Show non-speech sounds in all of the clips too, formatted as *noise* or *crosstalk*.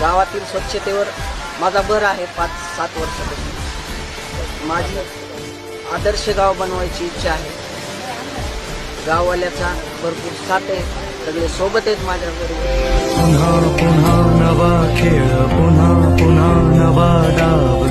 गावातील स्वच्छतेवर माझा भर आहे पाच सात वर्षापासून. माझी आदर्श गाव बनवायची इच्छा आहे. गाववाल्याचा भरपूर साथ आहे. सगळे सोबत आहेत माझ्याबरोबर पुन्हा पुन्हा नवा खेळ पुन्हा पुन्हा नवा डाव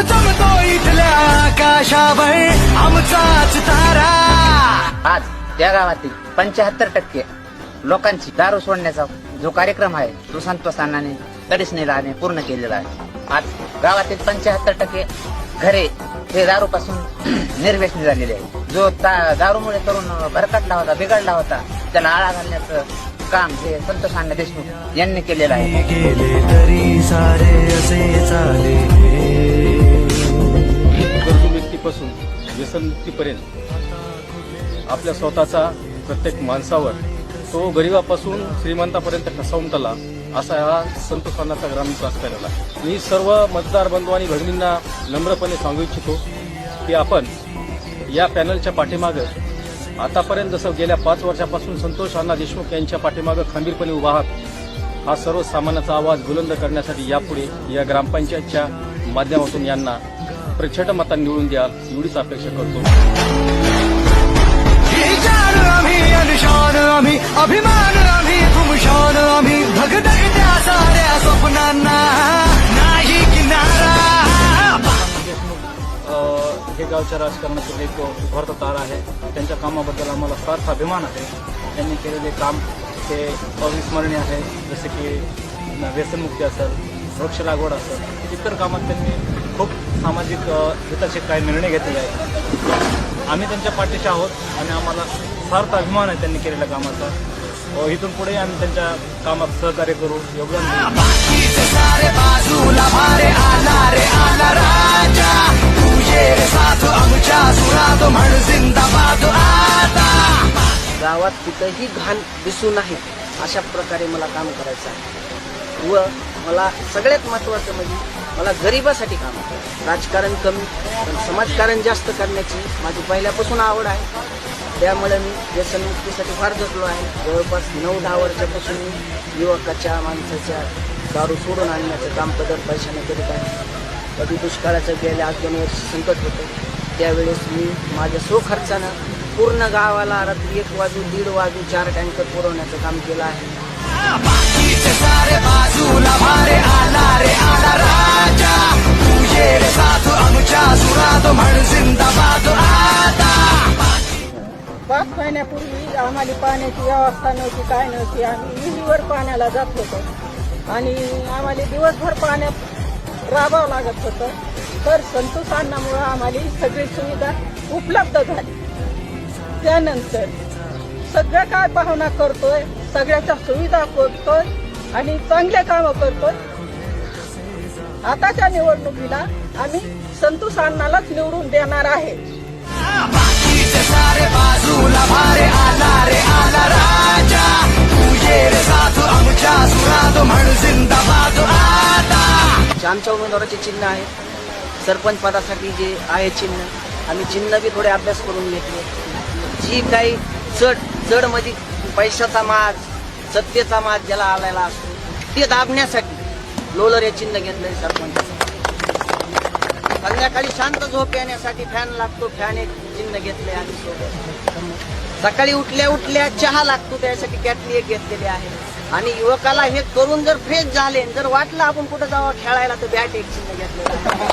चमचमतो इथल्या आकाशावर आमचाच तारा. आज त्या गावातील पंच्याहत्तर टक्के लोकांची दारू सोडण्याचा जो कार्यक्रम आहे तो संतोष अण्णाने तडीस नेलाने पूर्ण केलेला आहे. आज गावातील पंच्याहत्तर टक्के घरे हे दारूपासून *clears throat* निर्व्यसनी झालेले आहे जो दारूमुळे तरुण भरकटला होता बिघडला होता त्याला आळा घालण्याचं काम हे संतोष अण्णा देशमुख यांनी केलेलं आहे. व्यसनमुक्तीपर्यंत आपल्या स्वतःचा प्रत्येक माणसावर तो गरिबापासून श्रीमंतापर्यंत कसा उमटला असा हा संतोषांनाचा ग्रामीण विकास करायला मी सर्व मतदार बंधू आणि भगिनींना नम्रपणे सांगू इच्छितो की आपण या पॅनलच्या पाठीमागं आतापर्यंत जसं गेल्या पाच वर्षापासून संतोष अण्णा देशमुख यांच्या पाठीमागं खंबीरपणे उभा आहात हा सर्वसामान्याचा आवाज बुलंद करण्यासाठी यापुढे या ग्रामपंचायतच्या माध्यमातून यांना प्रचंड मतांनी निवडून द्याल एवढीच अपेक्षा करतो. अभिमान आम्ही तुमशान आम्ही भगदगत्या साऱ्या स्वप्नांना नाही किनारा. अ, हे गावच्या राजकारणाचं एक उभारता तार आहे. त्यांच्या कामाबद्दल आम्हाला फार अभिमान आहे. त्यांनी केलेले काम हे अविस्मरणीय आहे. जसे की व्यसनमुक्ती असेल वृक्ष लागवड असेल इतर कामात त्यांनी खूप सामाजिक हिताचे काही निर्णय घेतलेले आहेत. आम्ही त्यांच्या पाठीशी आहोत आणि आम्हाला फारच अभिमान आहे त्यांनी केलेल्या कामाचा. इथून पुढे आम्ही त्यांच्या कामात सहकार्य करू. योगदान रे आमच्या गावात कुठंही घाण दिसू नाही अशा प्रकारे मला काम करायचं आहे. व मला सगळ्यात महत्त्वाचं म्हणजे मला गरिबासाठी काम राजकारण कमी पण समाजकारण जास्त करण्याची माझी पहिल्यापासून आवड आहे. त्यामुळे मी व्यसनमुक्तीसाठी फार जगलो आहे. जवळपास नऊ दहा वर्षापासून मी युवकाच्या माणसाच्या दारू सोडून आणण्याचं काम पदर पैशाने करीत आहे. कधी दुष्काळाचं गेल्या आज दोन वर्ष संकट होतं. त्यावेळेस मी माझ्या स्वखर्चानं पूर्ण गावाला रात्री एक वाजू दीड वाजू चार टँकर पुरवण्याचं काम केलं आहे. बाकीचे सारे आला रे आला राजा. तुझे रे साथ आमच्या सुरात म्हण जिंदाबाद आता. पाच महिन्यापूर्वी आम्हाला पाण्याची व्यवस्था नव्हती काय नव्हती. आम्ही विहिरीवर पाण्याला जात होतो. आणि आम्हाला दिवसभर पाण्यात राबावं लागत होतं. तर संतोष आम्हाला सगळी सुविधा उपलब्ध झाली. त्यानंतर सगळं काय पाहुणा करतोय सगळ्याच्या सुविधा करतोय आणि चांगले कामं करतोय. आताच्या निवडणुकीला आम्ही संतोष अण्णालाच निवडून देणार आहे. सारे आमच्या उमेदवाराचे चिन्ह आहे सरपंच पदासाठी जे आहे चिन्ह आम्ही चिन्ह बी थोडे अभ्यास करून घेतले. जी काही चढ चढमध्ये पैशाचा माज सत्तेचा माज ज्याला आलेला असतो ते दाबण्यासाठी लोलर हे चिन्ह घेतलंय सरपंच संध्याकाळी शांत झोप येण्यासाठी फॅन लागतो फॅन एक चिन्ह घेतले आणि सोबत. सकाळी उठल्या उठल्या चहा लागतो त्यासाठी कॅटली एक घेतलेली आहे. आणि युवकाला हे करून जर फ्रेश झाले जर वाटलं आपण कुठं जावं खेळायला तर बॅट एक चिन्ह घेतलेलं